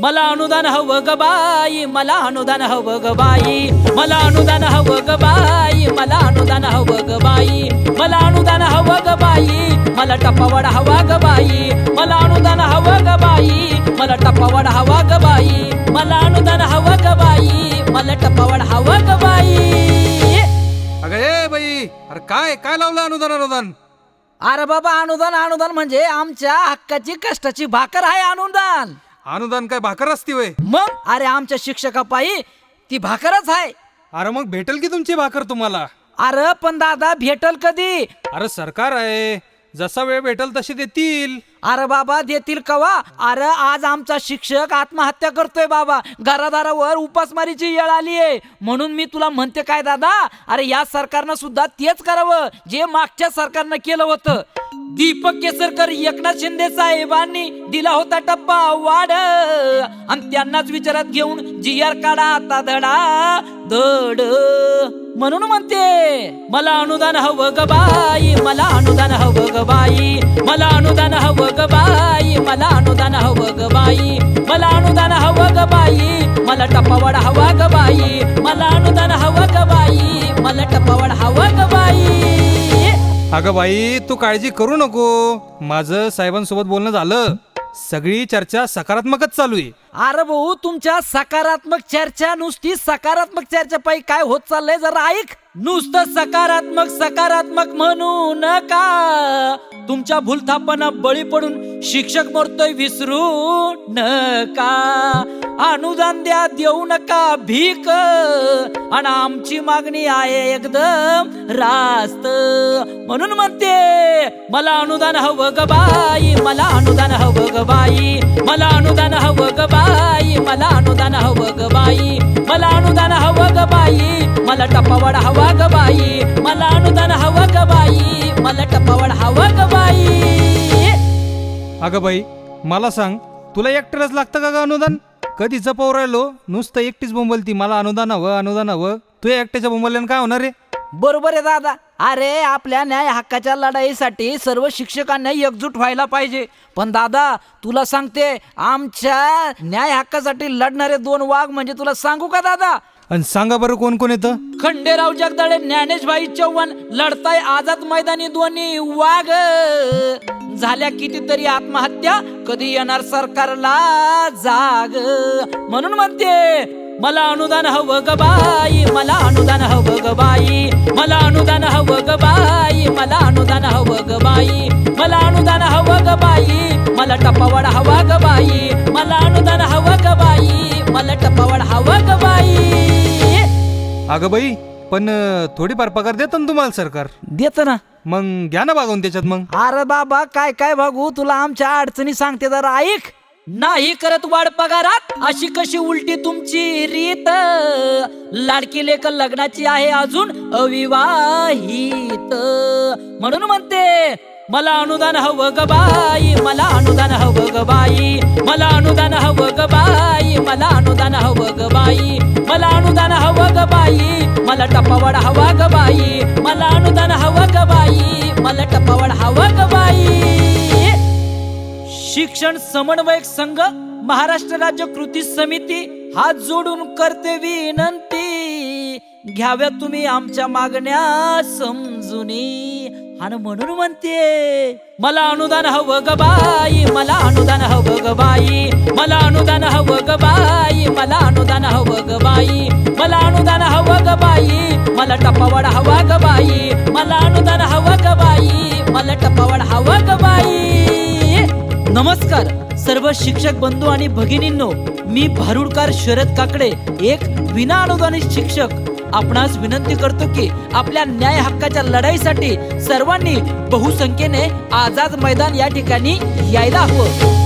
मला अनुदान हवं ग बाई मला अनुदान हवं ग बाई. मला अनुदान हवं ग बाई मला अनुदान हवं ग बाई. मला अनुदान हवं ग बाई मला टप्पावाडा हवा ग बाई. मला अनुदान हवं ग बाई मला टप्पावाडा हवा ग बाई. मला अनुदान हवं ग बाई मला टप्पावाडा हवा ग बाई. अगं ए बाई अरे काय काय लावलं अनुदान अनुदान? अरे बाबा अनुदान अनुदान म्हणजे आमच्या हक्काची कष्टाची भाकर आहे अनुदान. अनुदान काय भाकर असती वय? मग? अरे आमच्या शिक्षकापायी ती भाकरच आहे अरे मग भेटेल की तुमची भाकर तुम्हाला? अरे पण दादा भेटल कधी? अरे सरकार आहे. जसा वेळ भेटेल तशी देतील. अरे बाबा देतील कवा? अरे आज आमचा शिक्षक आत्महत्या करतोय बाबा. घरादारावर उपासमारीची वेळ आली आहे. म्हणून मी तुला म्हणते काय दादा? अरे या सरकारनं सुद्धा तेच करावं. जे मागच्या सरकारनं केलं होतं. दीपक केसरकर एकनाथ शिंदे साहेबांनी दिला होता टप्पा वाढ आणि त्यांनाच विचारात घेऊन जी आर काढा आता धडा धड. म्हणून म्हणते मला अनुदान हवं ग बाई मला अनुदान हवं ग बाई मला अनुदान हवं ग बाई मला अनुदान हवं ग बाई मला अनुदान हवं ग बाई मला टप्पावाडा हवा ग बाई मला अनुदान हवं ग बाई मला टप्पावाडा हवं ग बाई. अगं बाई तू काळजी करू नको. माझं साहेबांसोबत बोलणं झालं. सगळी चर्चा सकारात्मकच चालू आहे. अरे भाऊ तुमच्या सकारात्मक चर्चा नुसती सकारात्मक चर्चा पायी काय होत चाललंय जरा ऐक. नुसतं सकारात्मक सकारात्मक म्हणू नका तुमच्या भूलथापांना बळी पडून शिक्षक मरतोय विसरू नका अनुदान द्या देऊ नका भीक. आणि आमची मागणी आहे एकदम रास्त. म्हणून म्हणते मला अनुदान हवं ग बाई मला अनुदान हवं ग बाई मला अनुदान हवं ग बाई मला अनुदान हवं ग बाई मला अनुदान हवं ग बाई मला टप्पावाडा हवा ग बाई मला अनुदान हवं ग बाई मला टप्पावाडा हवा ग बाई. अगं बाई मला सांग तुला एकट्यालाच लागतं का ग अनुदान? कधी जपाव राहिलो? नुसतं एकटीच बोंबलती मला अनुदान हवं अनुदान हवं. तू एकट्याच्या बोंबल्यानं काय होणार रे? बरोबर आहे दादा. अरे आपल्या न्याय हक्काच्या लढाईसाठी सर्व शिक्षकांना एकजूट व्हायला पाहिजे. पण दादा तुला सांगते आमच्या न्याय हक्कासाठी लढणारे दोन वाघ म्हणजे तुला सांगू का दादा? आणि सांगा बरं कोण कोण येतं? खंडेराव जगदाळे ज्ञानेशभाई चव्हाण लढताय आझाद मैदानी दोन्ही वाघ. झाल्या कितीतरी आत्महत्या कधी येणार सरकारला जाग. म्हणून म्हणते मला अनुदान हवं ग बाई मला अनुदान हवं ग बाई मला अनुदान हवं ग बाई मला अनुदान हवं ग बाई मला अनुदान हवं ग बाई मला टप्पावाडा हवा ग बाई मला अनुदान हवं ग बाई मला टप्पावाडा हवा ग बाई. अगं बाई पण थोडीफार पगार देतं ना तुम्हाला सरकार? देत ना. मग घ्या ना बागवून त्याच्यात मग. अरे बाबा काय काय बघू तुला आमच्या अडचणी सांगते जरा ऐक. नाही करत वाढ पगारात अशी कशी उलटी तुमची रीत? लाडकी लेख लग्नाची आहे अजून अविवाहित. म्हणून म्हणते मला अनुदान हवं ग बाई मला अनुदान हवं ग बाई मला अनुदान हवं ग बाई मला अनुदान हवं ग बाई मला अनुदान हवं ग बाई मला टप्पावाडा हवा ग बाई मला हवं ग बाई. मला टप्पावाडा हवं ग बाई. शिक्षण समन्वयक संघ महाराष्ट्र राज्य कृती समिती हात जोडून करते विनंती. घ्याव्या तुम्ही आमच्या मागण्या समजुनी. आणि म्हणून म्हणते मला अनुदान हवं ग बाई मला अनुदान हवं ग बाई. मला अनुदान हवं ग बाई मला अनुदान हवं ग बाई. मला अनुदान हवं ग बाई मला टपावाडा हवा ग बाई. बाई मला पवड हवं ग बाई. नमस्कार सर्व शिक्षक बंधू आणि भगिनींनो मी भारुडकार शरद काकडे एक विना अनुदानित शिक्षक. आपणास विनंती करतो की आपल्या न्याय हक्काच्या लढाईसाठी सर्वांनी बहुसंख्येने आझाद मैदान या ठिकाणी यायला हवं.